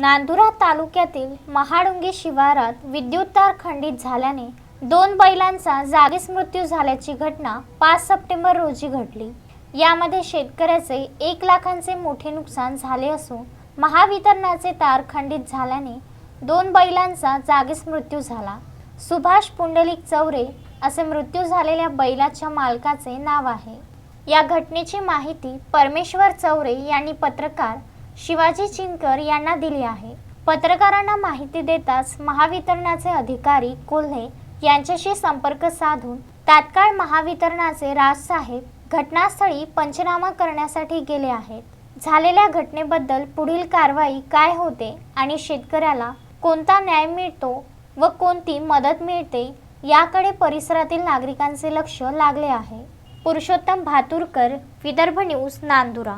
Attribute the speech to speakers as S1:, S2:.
S1: नांदुरा तालुक्यातील महाडुंगी शिवारात विद्युत तार खंडित झाल्याने दोन बैलांचा जागीच मृत्यू झाल्याची घटना पाच सप्टेंबर रोजी घडली. यामध्ये शेतकऱ्याचे एक लाखांचे मोठे नुकसान झाले असून महावितरणाचे तार खंडित झाल्याने दोन बैलांचा जागीच मृत्यू झाला. सुभाष पुंडलिक चौरे असे मृत्यू झालेल्या बैलाच्या मालकाचे नाव आहे. या घटनेची माहिती परमेश्वर चौरे यांनी पत्रकार शिवाजी चिंकर यांना दिली आहे. पत्रकारांना माहिती देताच महावितरणाचे अधिकारी कोल्हे यांच्याशी संपर्क साधून तात्काळ महावितरणाचे राजसाहेब घटनास्थळी पंचनामा करण्यासाठी गेले आहेत. झालेल्या घटनेबद्दल पुढील कारवाई काय होते आणि शेतकऱ्याला कोणता न्याय मिळतो व कोणती मदत मिळते याकडे परिसरातील नागरिकांचे लक्ष लागले आहे. पुरुषोत्तम भातुरकर विदर्भ न्यूज नांदुरा.